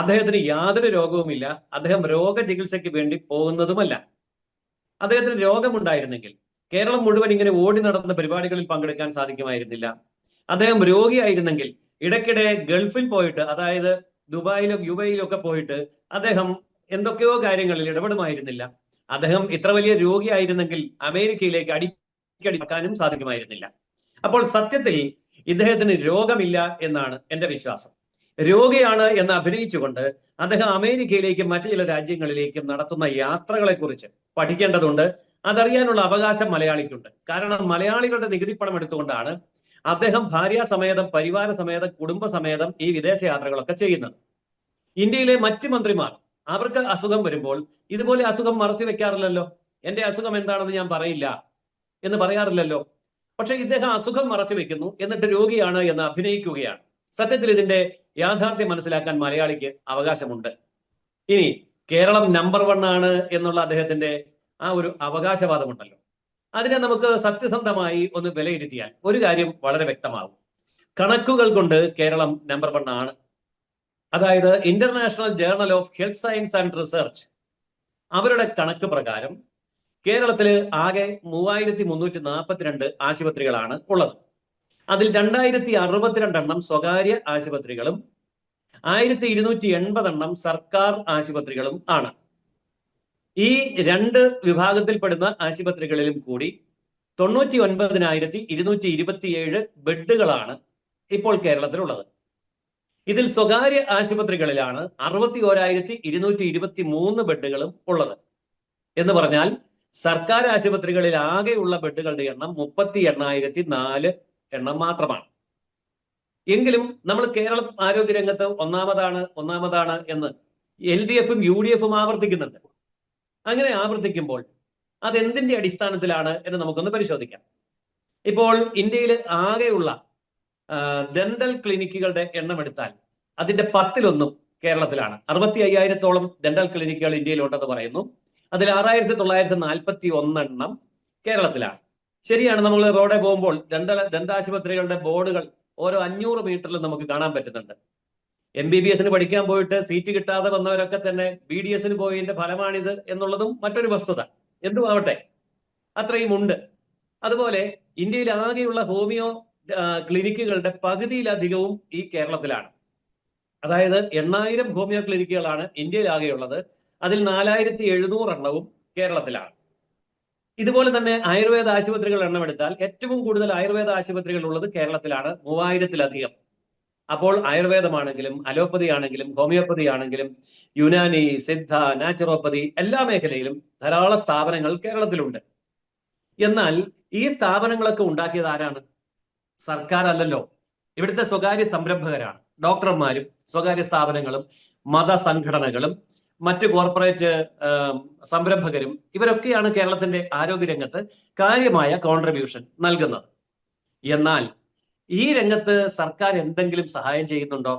അദ്ദേഹത്തിന് യാതൊരു രോഗവുമില്ല. അദ്ദേഹം രോഗചികിത്സയ്ക്ക് വേണ്ടി പോകുന്നതുമല്ല. അദ്ദേഹത്തിന് രോഗമുണ്ടായിരുന്നെങ്കിൽ കേരളം മുഴുവൻ ഇങ്ങനെ ഓടി നടന്ന പരിപാടികളിൽ പങ്കെടുക്കാൻ സാധിക്കുമായിരുന്നില്ല. അദ്ദേഹം രോഗിയായിരുന്നെങ്കിൽ ഇടയ്ക്കിടെ ഗൾഫിൽ പോയിട്ട് അതായത് ദുബായിലും യുബയിലും ഒക്കെ പോയിട്ട് അദ്ദേഹം എന്തൊക്കെയോ കാര്യങ്ങളിൽ ഇടപെടുമായിരുന്നില്ല. അദ്ദേഹം ഇത്ര വലിയ രോഗിയായിരുന്നെങ്കിൽ അമേരിക്കയിലേക്ക് അടിക്കടിക്കാനും സാധിക്കുമായിരുന്നില്ല. അപ്പോൾ സത്യത്തിൽ ഇദ്ദേഹത്തിന് രോഗമില്ല എന്നാണ് എന്റെ വിശ്വാസം. രോഗിയാണ് എന്ന് അഭിനയിച്ചുകൊണ്ട് അദ്ദേഹം അമേരിക്കയിലേക്കും മറ്റു ചില രാജ്യങ്ങളിലേക്കും നടത്തുന്ന യാത്രകളെക്കുറിച്ച് പഠിക്കേണ്ടതുണ്ട്. അതറിയാനുള്ള അവകാശം മലയാളിക്കുണ്ട്. കാരണം മലയാളികളുടെ നികുതി പണം എടുത്തുകൊണ്ടാണ് അദ്ദേഹം ഭാര്യ ഭാര്യാസമേതം പരിവാര സമേതം കുടുംബസമേതം ഈ വിദേശ യാത്രകളൊക്കെ ചെയ്യുന്നത്. ഇന്ത്യയിലെ മറ്റ് മന്ത്രിമാർ അവർക്ക് അസുഖം വരുമ്പോൾ ഇതുപോലെ അസുഖം മറച്ചു വെക്കാറില്ലല്ലോ? എന്റെ അസുഖം എന്താണെന്ന് ഞാൻ പറയില്ല എന്ന് പറയാറില്ലല്ലോ? പക്ഷെ ഇദ്ദേഹം അസുഖം മറച്ചു വെക്കുന്നു എന്നിട്ട് രോഗിയാണ് എന്ന് അഭിനയിക്കുകയാണ്. സത്യത്തിൽ ഇതിന്റെ യാഥാർത്ഥ്യം മനസ്സിലാക്കാൻ മലയാളിക്ക് അവകാശമുണ്ട്. ഇനി കേരളം നമ്പർ വൺ ആണ് എന്നുള്ള അദ്ദേഹത്തിന്റെ ആ ഒരു അവകാശവാദമുണ്ടല്ലോ. അതിനെ നമുക്ക് സത്യസന്ധമായി ഒന്ന് വിലയിരുത്തിയാൽ ഒരു കാര്യം വളരെ വ്യക്തമാകും. കണക്കുകൾ കൊണ്ട് കേരളം നമ്പർ വൺ ആണ്. അതായത് international journal of health science and research അവരുടെ കണക്ക് പ്രകാരം കേരളത്തിൽ ആകെ മൂവായിരത്തി മുന്നൂറ്റി നാൽപ്പത്തിരണ്ട് ആശുപത്രികളാണ് ഉള്ളത്. അതിൽ രണ്ടായിരത്തി അറുപത്തിരണ്ടെണ്ണം സ്വകാര്യ ആശുപത്രികളും ആയിരത്തി ഇരുന്നൂറ്റി എൺപതെണ്ണം സർക്കാർ ആശുപത്രികളും ആണ്. ഈ രണ്ട് വിഭാഗത്തിൽപ്പെടുന്ന ആശുപത്രികളിലും കൂടി തൊണ്ണൂറ്റി ഒൻപതിനായിരത്തി ഇരുന്നൂറ്റി ഇരുപത്തിയേഴ് ബെഡുകളാണ് ഇപ്പോൾ കേരളത്തിലുള്ളത്. ഇതിൽ സ്വകാര്യ ആശുപത്രികളിലാണ് അറുപത്തി ഓരായിരത്തി ഇരുന്നൂറ്റി ഇരുപത്തി മൂന്ന് ബെഡുകളും ഉള്ളത്. എന്ന് പറഞ്ഞാൽ സർക്കാർ ആശുപത്രികളിൽ ആകെയുള്ള ബെഡുകളുടെ എണ്ണം മുപ്പത്തി എണ്ണായിരത്തി നാല് എണ്ണം മാത്രമാണ്. എങ്കിലും നമ്മൾ കേരളം ആരോഗ്യരംഗത്ത് ഒന്നാമതാണ് ഒന്നാമതാണ് എന്ന് എൽ ഡി എഫും യു ഡി എഫും ആവർത്തിക്കുന്നുണ്ട്. അങ്ങനെ ആവർത്തിക്കുമ്പോൾ അതെന്തിന്റെ അടിസ്ഥാനത്തിലാണ് എന്ന് നമുക്കൊന്ന് പരിശോധിക്കാം. ഇപ്പോൾ ഇന്ത്യയിൽ ആകെയുള്ള ഡെന്റൽ ക്ലിനിക്കുകളുടെ എണ്ണം എടുത്താൽ അതിന്റെ പത്തിലൊന്നും കേരളത്തിലാണ്. അറുപത്തി അയ്യായിരത്തോളം ഡെന്റൽ ക്ലിനിക്കുകൾ ഇന്ത്യയിലുണ്ടെന്ന് പറയുന്നു. അതിൽ ആറായിരത്തി തൊള്ളായിരത്തി നാൽപ്പത്തി ഒന്നെണ്ണം കേരളത്തിലാണ്. ശരിയാണ് നമ്മൾ റോഡെ പോകുമ്പോൾ ദന്ത ദന്താശുപത്രികളുടെ ബോർഡുകൾ ഓരോ അഞ്ഞൂറ് മീറ്ററിൽ നമുക്ക് കാണാൻ പറ്റുന്നുണ്ട്. എം ബി ബി എസിന് പഠിക്കാൻ പോയിട്ട് സീറ്റ് കിട്ടാതെ വന്നവരൊക്കെ തന്നെ ബി ഡി എസിന് പോയതിന്റെ ഫലമാണിത് എന്നുള്ളതും മറ്റൊരു വസ്തുത. എന്തുമാവട്ടെ അത്രയും ഉണ്ട്. അതുപോലെ ഇന്ത്യയിൽ ആകെയുള്ള ഹോമിയോ ക്ലിനിക്കുകളുടെ പകുതിയിലധികവും ഈ കേരളത്തിലാണ്. അതായത് എണ്ണായിരം ഹോമിയോ ക്ലിനിക്കുകളാണ് ഇന്ത്യയിൽ ആകെയുള്ളത് അതിൽ നാലായിരത്തി എഴുന്നൂറ് എണ്ണവും കേരളത്തിലാണ്. ഇതുപോലെ തന്നെ ആയുർവേദ ആശുപത്രികൾ എണ്ണമെടുത്താൽ ഏറ്റവും കൂടുതൽ ആയുർവേദ ആശുപത്രികൾ ഉള്ളത് കേരളത്തിലാണ് മൂവായിരത്തിലധികം. അപ്പോൾ ആയുർവേദമാണെങ്കിലും അലോപ്പതി ആണെങ്കിലും ഹോമിയോപ്പതി ആണെങ്കിലും യുനാനി സിദ്ധ നാച്ചുറോപ്പതി എല്ലാ മേഖലയിലും ധാരാളം സ്ഥാപനങ്ങൾ കേരളത്തിലുണ്ട്. എന്നാൽ ഈ സ്ഥാപനങ്ങളൊക്കെ ഉണ്ടാക്കിയത് ആരാണ്? സർക്കാർ അല്ലല്ലോ ഇവിടുത്തെ സ്വകാര്യ സംരംഭകരാണ് ഡോക്ടർമാരും സ്വകാര്യ സ്ഥാപനങ്ങളും മതസംഘടനകളും മറ്റ് കോർപ്പറേറ്റ് സംരംഭകരും ഇവരൊക്കെയാണ് കേരളത്തിന്റെ ആരോഗ്യ ആരോഗ്യരംഗത്ത് കാര്യമായ കോൺട്രിബ്യൂഷൻ നൽകുന്നത്. എന്നാൽ ഈ രംഗത്ത് സർക്കാർ എന്തെങ്കിലും സഹായം ചെയ്യുന്നുണ്ടോ?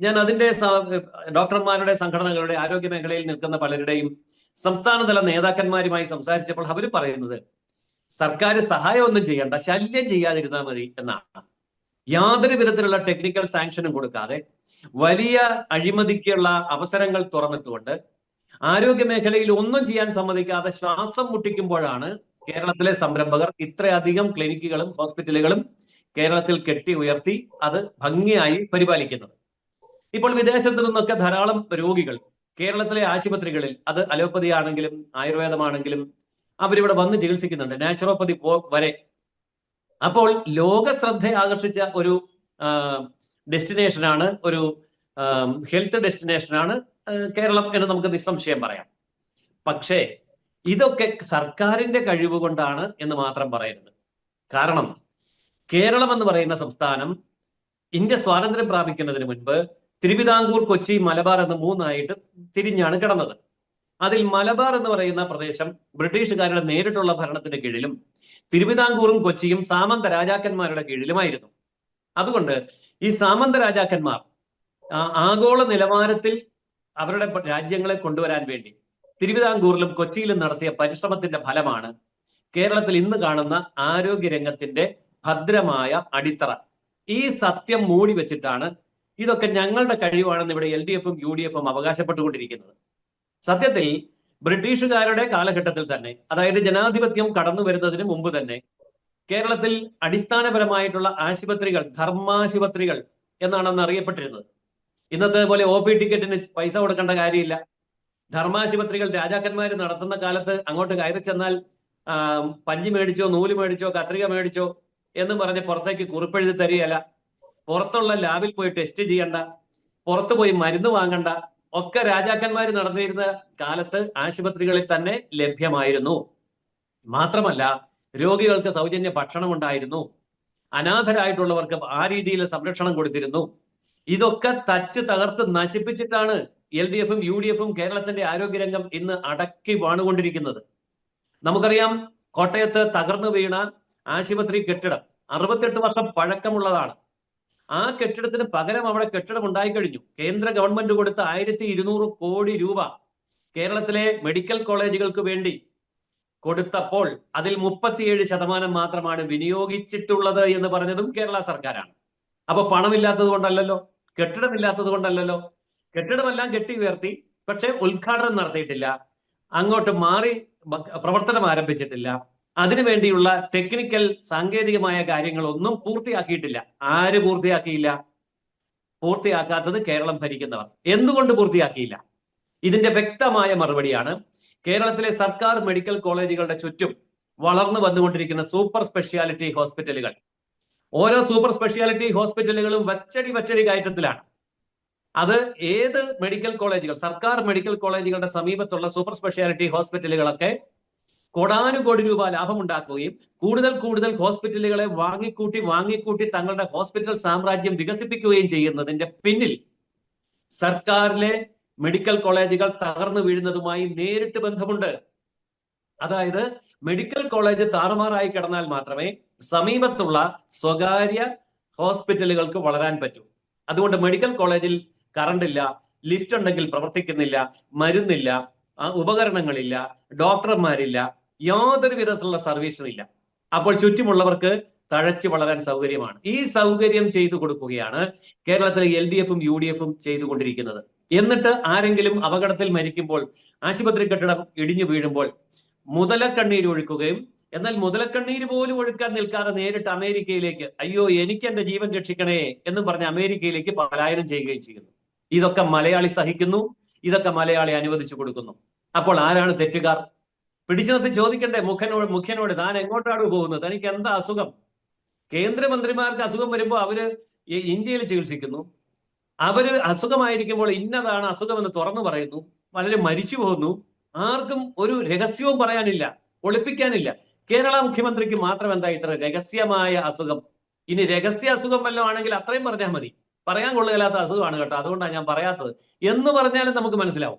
ഞാൻ അതിന്റെ ഡോക്ടർമാരുടെ സംഘടനകളുടെ ആരോഗ്യ മേഖലയിൽ നിൽക്കുന്ന പലരുടെയും സംസ്ഥാനതല നേതാക്കന്മാരുമായി സംസാരിച്ചപ്പോൾ അവർ പറയുന്നത് സർക്കാർ സഹായമൊന്നും ചെയ്യണ്ട ശല്യം ചെയ്യാതിരുന്നാൽ മതി എന്നാണ്. യാതൊരു വിധത്തിലുള്ള ടെക്നിക്കൽ സാങ്ഷനും കൊടുക്കാതെ വലിയ അഴിമതിക്കുള്ള അവസരങ്ങൾ തുറന്നിട്ടുകൊണ്ട് ആരോഗ്യ മേഖലയിൽ ഒന്നും ചെയ്യാൻ സമ്മതിക്കാതെ ശ്വാസം മുട്ടിക്കുമ്പോഴാണ് കേരളത്തിലെ സംരംഭകർ ഇത്രയധികം ക്ലിനിക്കുകളും ഹോസ്പിറ്റലുകളും കേരളത്തിൽ കെട്ടി ഉയർത്തി അത് ഭംഗിയായി പരിപാലിക്കുന്നത്. ഇപ്പോൾ വിദേശത്തു നിന്നൊക്കെ ധാരാളം രോഗികൾ കേരളത്തിലെ ആശുപത്രികളിൽ അത് അലോപ്പതി ആണെങ്കിലും ആയുർവേദമാണെങ്കിലും അവരിവിടെ വന്ന് ചികിത്സിക്കുന്നുണ്ട് നാച്ചുറോപ്പതി പോ വരെ. അപ്പോൾ ലോക ശ്രദ്ധ ആകർഷിച്ച ഒരു ഡെസ്റ്റിനേഷനാണ് ഒരു ഹെൽത്ത് ഡെസ്റ്റിനേഷനാണ് കേരളം എന്ന് നമുക്ക് നിസ്സംശയം പറയാം. പക്ഷേ ഇതൊക്കെ സർക്കാരിന്റെ കഴിവ് കൊണ്ടാണ് എന്ന് മാത്രം പറയരുത്. കാരണം കേരളം എന്ന് പറയുന്ന സംസ്ഥാനം ഇന്ത്യ സ്വാതന്ത്ര്യം പ്രാപിക്കുന്നതിന് മുൻപ് തിരുവിതാംകൂർ കൊച്ചി മലബാർ എന്ന് മൂന്നായിട്ട് തിരിഞ്ഞാണ് കിടന്നത്. അതിൽ മലബാർ എന്ന് പറയുന്ന പ്രദേശം ബ്രിട്ടീഷുകാരുടെ നേരിട്ടുള്ള ഭരണത്തിന്റെ കീഴിലും തിരുവിതാംകൂറും കൊച്ചിയും സാമന്ത രാജാക്കന്മാരുടെ കീഴിലുമായിരുന്നു. അതുകൊണ്ട് ഈ സാമന്ത രാജാക്കന്മാർ ആഗോള നിലവാരത്തിൽ അവരുടെ രാജ്യങ്ങളെ കൊണ്ടുവരാൻ വേണ്ടി തിരുവിതാംകൂറിലും കൊച്ചിയിലും നടത്തിയ പരിശ്രമത്തിന്റെ ഫലമാണ് കേരളത്തിൽ ഇന്ന് കാണുന്ന ആരോഗ്യ രംഗത്തിന്റെ ഭദ്രമായ അടിത്തറ. ഈ സത്യം മൂടി വെച്ചിട്ടാണ് ഇതൊക്കെ ഞങ്ങളുടെ കഴിവാണെന്ന് ഇവിടെ എൽ ഡി എഫും യു ഡി എഫും അവകാശപ്പെട്ടുകൊണ്ടിരിക്കുന്നത്. സത്യത്തിൽ ബ്രിട്ടീഷുകാരുടെ കാലഘട്ടത്തിൽ തന്നെ അതായത് ജനാധിപത്യം കടന്നു വരുന്നതിന് മുമ്പ് തന്നെ കേരളത്തിൽ അടിസ്ഥാനപരമായിട്ടുള്ള ആശുപത്രികൾ ധർമാശുപത്രികൾ എന്നാണ് അന്ന് അറിയപ്പെട്ടിരുന്നത്. ഇന്നത്തെ പോലെ ഒ പി ടിക്കറ്റിന് പൈസ കൊടുക്കേണ്ട കാര്യമില്ല. ധർമാശുപത്രികൾ രാജാക്കന്മാർ നടത്തുന്ന കാലത്ത് അങ്ങോട്ട് കയറി ചെന്നാൽ പഞ്ചി മേടിച്ചോ നൂൽ മേടിച്ചോ കത്രിക മേടിച്ചോ എന്ന് പറഞ്ഞ് പുറത്തേക്ക് കുറിപ്പെഴുതി തരികയല്ല. പുറത്തുള്ള ലാബിൽ പോയി ടെസ്റ്റ് ചെയ്യണ്ട പുറത്തു പോയി മരുന്ന് വാങ്ങണ്ട ഒക്കെ രാജാക്കന്മാർ നടന്നിരുന്ന കാലത്ത് ആശുപത്രികളിൽ തന്നെ ലഭ്യമായിരുന്നു. മാത്രമല്ല രോഗികൾക്ക് സൗജന്യ ഭക്ഷണം ഉണ്ടായിരുന്നു. അനാഥരായിട്ടുള്ളവർക്ക് ആ രീതിയിൽ സംരക്ഷണം കൊടുത്തിരുന്നു. ഇതൊക്കെ തച്ച് തകർത്ത് നശിപ്പിച്ചിട്ടാണ് എൽ ഡി എഫും യു ഡി എഫും കേരളത്തിന്റെ ആരോഗ്യരംഗം ഇന്ന് അടക്കി വാണുകൊണ്ടിരിക്കുന്നത്. നമുക്കറിയാം കോട്ടയത്ത് തകർന്നു വീണ ആശുപത്രി കെട്ടിടം അറുപത്തെട്ട് വർഷം പഴക്കമുള്ളതാണ്. ആ കെട്ടിടത്തിന് പകരം അവിടെ കെട്ടിടം ഉണ്ടായിക്കഴിഞ്ഞു കേന്ദ്ര ഗവൺമെന്റ് കൊടുത്ത ആയിരത്തി കോടി രൂപ കേരളത്തിലെ മെഡിക്കൽ കോളേജുകൾക്ക് വേണ്ടി കൊടുത്തപ്പോൾ അതിൽ മുപ്പത്തിയേഴ് ശതമാനം മാത്രമാണ് വിനിയോഗിച്ചിട്ടുള്ളത് എന്ന് പറഞ്ഞതും കേരള സർക്കാരാണ്. അപ്പൊ പണമില്ലാത്തത് കൊണ്ടല്ലല്ലോ? കെട്ടിടമില്ലാത്തത് കൊണ്ടല്ലല്ലോ? കെട്ടിടമെല്ലാം കെട്ടി ഉയർത്തി പക്ഷെ ഉദ്ഘാടനം നടത്തിയിട്ടില്ല. അങ്ങോട്ട് മാറി പ്രവർത്തനം ആരംഭിച്ചിട്ടില്ല. അതിനുവേണ്ടിയുള്ള ടെക്നിക്കൽ സാങ്കേതികമായ കാര്യങ്ങളൊന്നും പൂർത്തിയാക്കിയിട്ടില്ല. ആര് പൂർത്തിയാക്കിയില്ല? പൂർത്തിയാക്കാത്തത് കേരളം ഭരിക്കുന്നവർ. എന്തുകൊണ്ട് പൂർത്തിയാക്കിയില്ല? ഇതിന്റെ വ്യക്തമായ മറുപടിയാണ് കേരളത്തിലെ സർക്കാർ മെഡിക്കൽ കോളേജുകളുടെ ചുറ്റും വളർന്നു വന്നുകൊണ്ടിരിക്കുന്ന സൂപ്പർ സ്പെഷ്യാലിറ്റി ഹോസ്പിറ്റലുകൾ. ഓരോ സൂപ്പർ സ്പെഷ്യാലിറ്റി ഹോസ്പിറ്റലുകളും വച്ചടി വച്ചടി കയറ്റത്തിലാണ്. അത് ഏത് മെഡിക്കൽ കോളേജുകൾ സർക്കാർ മെഡിക്കൽ കോളേജുകളുടെ സമീപത്തുള്ള സൂപ്പർ സ്പെഷ്യാലിറ്റി ഹോസ്പിറ്റലുകളൊക്കെ കോടാനുകോടി രൂപ ലാഭമുണ്ടാക്കുകയും കൂടുതൽ കൂടുതൽ ഹോസ്പിറ്റലുകളെ വാങ്ങിക്കൂട്ടി വാങ്ങിക്കൂട്ടി തങ്ങളുടെ ഹോസ്പിറ്റൽ സാമ്രാജ്യം വികസിപ്പിക്കുകയും ചെയ്യുന്നതിന്റെ പിന്നിൽ സർക്കാരിലെ മെഡിക്കൽ കോളേജുകൾ തകർന്നു വീഴുന്നതുമായി നേരിട്ട് ബന്ധമുണ്ട്. അതായത് മെഡിക്കൽ കോളേജ് താറുമാറായി കിടന്നാൽ മാത്രമേ സമീപത്തുള്ള സ്വകാര്യ ഹോസ്പിറ്റലുകൾക്ക് വളരാൻ പറ്റൂ. അതുകൊണ്ട് മെഡിക്കൽ കോളേജിൽ കറണ്ട് ഇല്ല ലിഫ്റ്റ് ഉണ്ടെങ്കിൽ പ്രവർത്തിക്കുന്നില്ല മരുന്നില്ല ഉപകരണങ്ങളില്ല ഡോക്ടർമാരില്ല യാതൊരു വിധത്തിലുള്ള സർവീസും ഇല്ല. അപ്പോൾ ചുറ്റുമുള്ളവർക്ക് തഴച്ചു വളരാൻ സൗകര്യമാണ്. ഈ സൗകര്യം ചെയ്തു കൊടുക്കുകയാണ് കേരളത്തിലെ എൽ ഡി എഫും യു ഡി എഫും ചെയ്തുകൊണ്ടിരിക്കുന്നത്. എന്നിട്ട് ആരെങ്കിലും അപകടത്തിൽ മരിക്കുമ്പോൾ ആശുപത്രി കെട്ടിടം ഇടിഞ്ഞു വീഴുമ്പോൾ മുതലക്കണ്ണീര് ഒഴുക്കുകയും എന്നാൽ മുതലക്കണ്ണീര് പോലും ഒഴുക്കാൻ നിൽക്കാതെ നേരിട്ട് അമേരിക്കയിലേക്ക് അയ്യോ എനിക്ക് എന്റെ ജീവൻ രക്ഷിക്കണേ എന്നും പറഞ്ഞ് അമേരിക്കയിലേക്ക് പലായനം ചെയ്യുകയും ചെയ്യുന്നു. ഇതൊക്കെ മലയാളി സഹിക്കുന്നു ഇതൊക്കെ മലയാളി അനുവദിച്ചു കൊടുക്കുന്നു. അപ്പോൾ ആരാണ് തെറ്റുകാർ? പിടിച്ചു നിർത്തി ചോദിക്കണ്ടേ മുഖനോട് മുഖ്യനോട് താൻ എങ്ങോട്ടാണ് പോകുന്നത്? തനിക്ക് എന്താ അസുഖം? കേന്ദ്രമന്ത്രിമാർക്ക് അസുഖം വരുമ്പോൾ അവർ ഇന്ത്യയിൽ ചികിത്സിക്കുന്നു. അവർ അസുഖമായിരിക്കുമ്പോൾ ഇന്നതാണ് അസുഖമെന്ന് തുറന്നു പറയുന്നു പലരും മരിച്ചു പോകുന്നു ആർക്കും ഒരു രഹസ്യവും പറയാനില്ല ഒളിപ്പിക്കാനില്ല. കേരള മുഖ്യമന്ത്രിക്ക് മാത്രം എന്താ ഇത്ര രഹസ്യമായ അസുഖം? ഇനി രഹസ്യ അസുഖം വല്ലതും ആണെങ്കിൽ അത്രയും പറഞ്ഞാൽ മതി. പറയാൻ കൊള്ളുകയില്ലാത്ത അസുഖമാണ് കേട്ടോ അതുകൊണ്ടാണ് ഞാൻ പറയാത്തത്. എന്ന് പറഞ്ഞാലും നമുക്ക് മനസ്സിലാവും.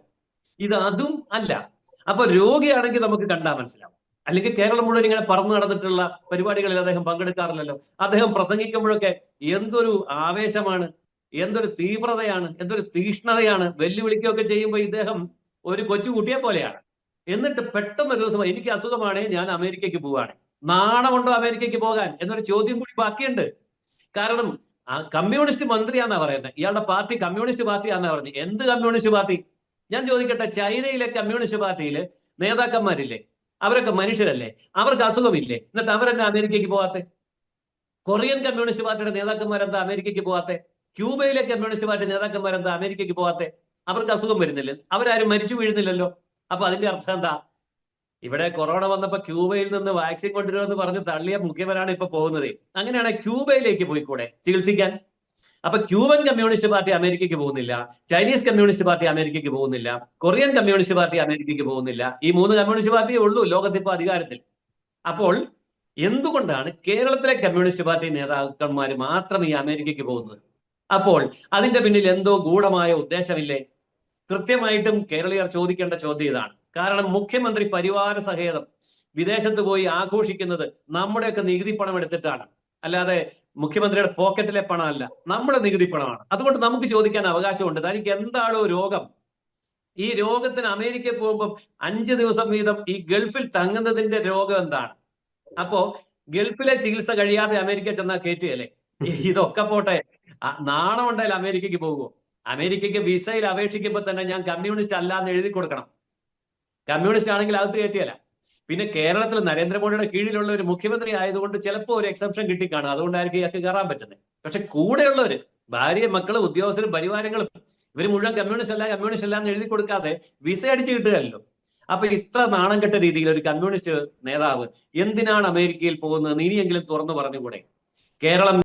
ഇത് അതും അല്ല. അപ്പൊ രോഗിയാണെങ്കിൽ നമുക്ക് കണ്ടാൽ മനസ്സിലാവും. അല്ലെങ്കിൽ കേരളം മുഴുവൻ ഇങ്ങനെ പറന്നു നടന്നിട്ടുള്ള പരിപാടികളിൽ അദ്ദേഹം പങ്കെടുക്കാറില്ലല്ലോ. അദ്ദേഹം പ്രസംഗിക്കുമ്പോഴൊക്കെ എന്തൊരു ആവേശമാണ്. എന്തൊരു തീവ്രതയാണ് എന്തൊരു തീഷ്ണതയാണ് വെല്ലുവിളിക്കുകയൊക്കെ ചെയ്യുമ്പോൾ ഇദ്ദേഹം ഒരു കൊച്ചുകുട്ടിയെ പോലെയാണ്. എന്നിട്ട് പെട്ടെന്ന് ഒരു ദിവസം എനിക്ക് അസുഖമാണ് ഞാൻ അമേരിക്കയ്ക്ക് പോവാണ് നാണമുണ്ടോ അമേരിക്കയ്ക്ക് പോകാൻ? എന്നൊരു ചോദ്യം കൂടി ബാക്കിയുണ്ട്. കാരണം കമ്മ്യൂണിസ്റ്റ് മന്ത്രിയാന്നാ പറയുന്നത് ഇയാളുടെ പാർട്ടി കമ്മ്യൂണിസ്റ്റ് പാർട്ടിയാന്നാ പറഞ്ഞത് എന്ത് കമ്മ്യൂണിസ്റ്റ് പാർട്ടി? ഞാൻ ചോദിക്കട്ടെ ചൈനയിലെ കമ്മ്യൂണിസ്റ്റ് പാർട്ടിയിൽ നേതാക്കന്മാരില്ലേ? അവരൊക്കെ മനുഷ്യരല്ലേ? അവർക്ക് അസുഖമില്ലേ? എന്നിട്ട് അവരെന്നെ അമേരിക്കയ്ക്ക് പോവാത്തെ? കൊറിയൻ കമ്മ്യൂണിസ്റ്റ് പാർട്ടിയുടെ നേതാക്കന്മാരെന്താ അമേരിക്കയ്ക്ക് പോകാത്തെ ക്യൂബയിലെ കമ്മ്യൂണിസ്റ്റ് പാർട്ടി നേതാക്കന്മാരെന്താ അമേരിക്കയ്ക്ക് പോകാത്തെ? അവർക്ക് അസുഖം വരുന്നില്ല. അവരാരും മരിച്ചു വീഴുന്നില്ലല്ലോ. അപ്പൊ അതിന്റെ അർത്ഥം എന്താ? ഇവിടെ കൊറോണ വന്നപ്പോ ക്യൂബയിൽ നിന്ന് വാക്സിൻ കൊണ്ടുവരുമെന്ന് പറഞ്ഞ് തള്ളിയ മുഖ്യമനാണ് ഇപ്പൊ പോകുന്നത്. അങ്ങനെയാണ് ക്യൂബയിലേക്ക് പോയിക്കൂടെ ചികിത്സിക്കാൻ? അപ്പൊ ക്യൂബൻ കമ്മ്യൂണിസ്റ്റ് പാർട്ടി അമേരിക്കയ്ക്ക് പോകുന്നില്ല. ചൈനീസ് കമ്മ്യൂണിസ്റ്റ് പാർട്ടി അമേരിക്കയ്ക്ക് പോകുന്നില്ല. കൊറിയൻ കമ്മ്യൂണിസ്റ്റ് പാർട്ടി അമേരിക്കയ്ക്ക് പോകുന്നില്ല. ഈ മൂന്ന് കമ്മ്യൂണിസ്റ്റ് പാർട്ടിയേ ഉള്ളൂ ലോകത്തിപ്പോ അധികാരത്തിൽ. അപ്പോൾ എന്തുകൊണ്ടാണ് കേരളത്തിലെ കമ്മ്യൂണിസ്റ്റ് പാർട്ടി നേതാക്കന്മാർ മാത്രം ഈ അമേരിക്കയ്ക്ക് പോകുന്നത്? അപ്പോൾ അതിന്റെ പിന്നിൽ എന്തോ ഗൂഢമായ ഉദ്ദേശമില്ലേ? കൃത്യമായിട്ടും കേരളീയർ ചോദിക്കേണ്ട ചോദ്യം ഇതാണ്. കാരണം മുഖ്യമന്ത്രി പരിവാര സഹേതം വിദേശത്ത് പോയി ആഘോഷിക്കുന്നത് നമ്മുടെയൊക്കെ നികുതി പണം എടുത്തിട്ടാണ്. അല്ലാതെ മുഖ്യമന്ത്രിയുടെ പോക്കറ്റിലെ പണമല്ല നമ്മുടെ നികുതി പണമാണ്. അതുകൊണ്ട് നമുക്ക് ചോദിക്കാൻ അവകാശമുണ്ട്. തനിക്ക് എന്താണോ രോഗം? ഈ രോഗത്തിന് അമേരിക്കയിൽ പോകുമ്പോൾ അഞ്ച് ദിവസം വീതം ഈ ഗൾഫിൽ തങ്ങുന്നതിന്റെ രോഗം എന്താണ്? അപ്പോ ഗൾഫിലെ ചികിത്സ കഴിയാതെ അമേരിക്ക ചെന്നാൽ കയറ്റുകയല്ലേ ഇതൊക്കെ പോട്ടെ. നാണം ഉണ്ടായാലും അമേരിക്കക്ക് പോകുമോ അമേരിക്കക്ക് വിസയിൽ അപേക്ഷിക്കുമ്പോൾ തന്നെ ഞാൻ കമ്മ്യൂണിസ്റ്റ് അല്ല എന്ന് എഴുതി കൊടുക്കണം. കമ്മ്യൂണിസ്റ്റ് ആണെങ്കിൽ അകത്ത് കയറ്റിയല്ല. പിന്നെ കേരളത്തിൽ നരേന്ദ്രമോദിയുടെ കീഴിലുള്ള ഒരു മുഖ്യമന്ത്രി ആയതുകൊണ്ട് ചിലപ്പോൾ ഒരു എക്സംഷൻ കിട്ടിക്കാണും. അതുകൊണ്ടായിരിക്കും ഇയാൾക്ക് കയറാൻ പറ്റുന്നത്. പക്ഷെ കൂടെയുള്ളവര് ഭാര്യ മക്കളും ഉദ്യോഗസ്ഥരും പരിവാരങ്ങളും ഇവർ മുഴുവൻ കമ്മ്യൂണിസ്റ്റ് അല്ല കമ്മ്യൂണിസ്റ്റ് അല്ല എന്ന് എഴുതി കൊടുക്കാതെ വിസ അടിച്ച് കിട്ടുകയല്ലോ. അപ്പൊ ഇത്ര നാണം കെട്ട രീതിയിൽ ഒരു കമ്മ്യൂണിസ്റ്റ് നേതാവ് എന്തിനാണ് അമേരിക്കയിൽ പോകുന്നത് ഇനിയെങ്കിലും തുറന്നു പറഞ്ഞുകൂടെ? കേരളം